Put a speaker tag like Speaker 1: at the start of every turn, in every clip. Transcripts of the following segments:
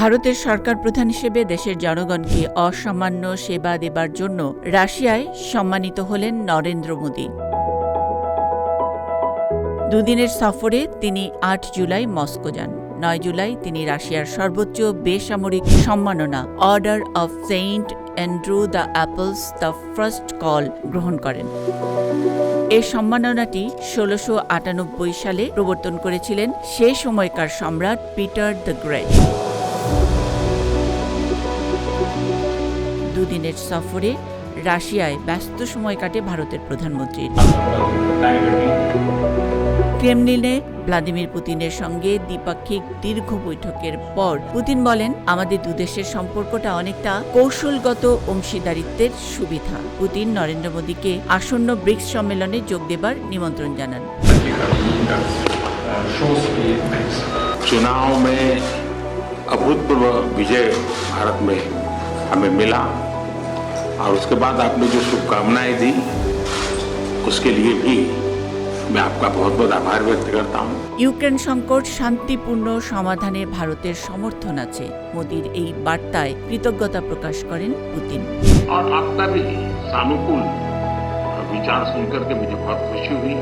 Speaker 1: ভারতের সরকার প্রধান হিসেবে দেশের জনগণকে অসামান্য সেবা দেবার জন্য রাশিয়ায় সম্মানিত হলেন নরেন্দ্র মোদী। দুদিনের সফরে তিনি আট জুলাই মস্কো যান। নয় জুলাই তিনি রাশিয়ার সর্বোচ্চ বেসামরিক সম্মাননা order of Saint Andrew the apples the first call গ্রহণ করেন। এ সম্মাননাটি ষোলোশো আটানব্বই সালে প্রবর্তন করেছিলেন সে সময়কার সম্রাট পিটার দ্য গ্রেট। দুদিনের সফরে রাশিয়ায় ব্যস্ত সময় কাটে ভারতের প্রধানমন্ত্রীর ক্রেমলিনে ভ্লাদিমির পুতিনের সঙ্গে দ্বিপাক্ষিক দীর্ঘ বৈঠকের পর পুতিন বলেন, আমাদের দুদেশের সম্পর্কটা অনেকটা কৌশলগত অংশীদারিত্বের সুবিধা। পুতিন নরেন্দ্র মোদীকে আসন্ন ব্রিক্স সম্মেলনে যোগ দেবার নিমন্ত্রণ জানান।
Speaker 2: अभूतपूर्व विजय भारत में हमें मिला और उसके बाद आपने जो शुभकामनाएं दी उसके लिए भी मैं आपका बहुत बहुत आभार व्यक्त करता हूँ
Speaker 1: ইউক্রেন সংকট শান্তিপূর্ণ সমাধানে ভারতের সমর্থন আছে মোদীর এই বার্তায় কৃতজ্ঞতা প্রকাশ করেন পুতিন
Speaker 2: और आपका भी सानुकूल विचार सुनकर के मुझे बहुत खुशी हुई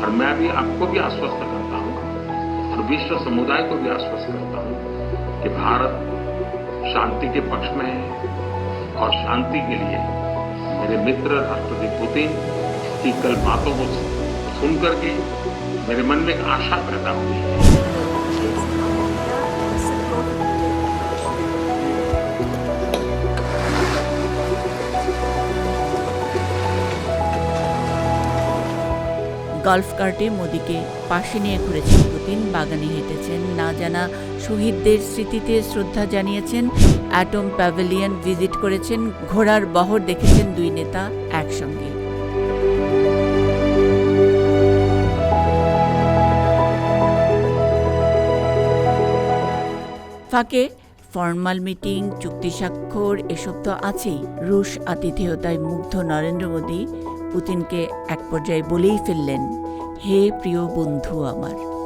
Speaker 2: और मैं भी आपको भी आश्वस्त करता हूँ और विश्व समुदाय को भी आश्वस्त करता हूँ कि भारत शांति के पक्ष में है और शांति के लिए मेरे मित्र राष्ट्रपति पुतिन की कल बातों को सुनकर के मेरे मन में एक आशा पैदा हुई है।
Speaker 1: গলফ কার্টে মোদীকে পাশে নিয়ে ঘুরেছেন পুতিন, বাগানে হেঁটেছেন না জানা শহীদদের স্মৃতিতে শ্রদ্ধা জানিয়েছেন, অ্যাটম প্যাভিলিয়ন ভিজিট করেছেন, ঘোড়ার বহর দেখেছেন দুই নেতা একসঙ্গে। ফাঁকে ফর্মাল মিটিং, চুক্তি স্বাক্ষর, এসব তো আছেই। রুশ আতিথেয়তায় মুগ্ধ নরেন্দ্র মোদী। পুতিনকে এক পর্যায়ে বলেই ফেললেন হে প্রিয় বন্ধু আমার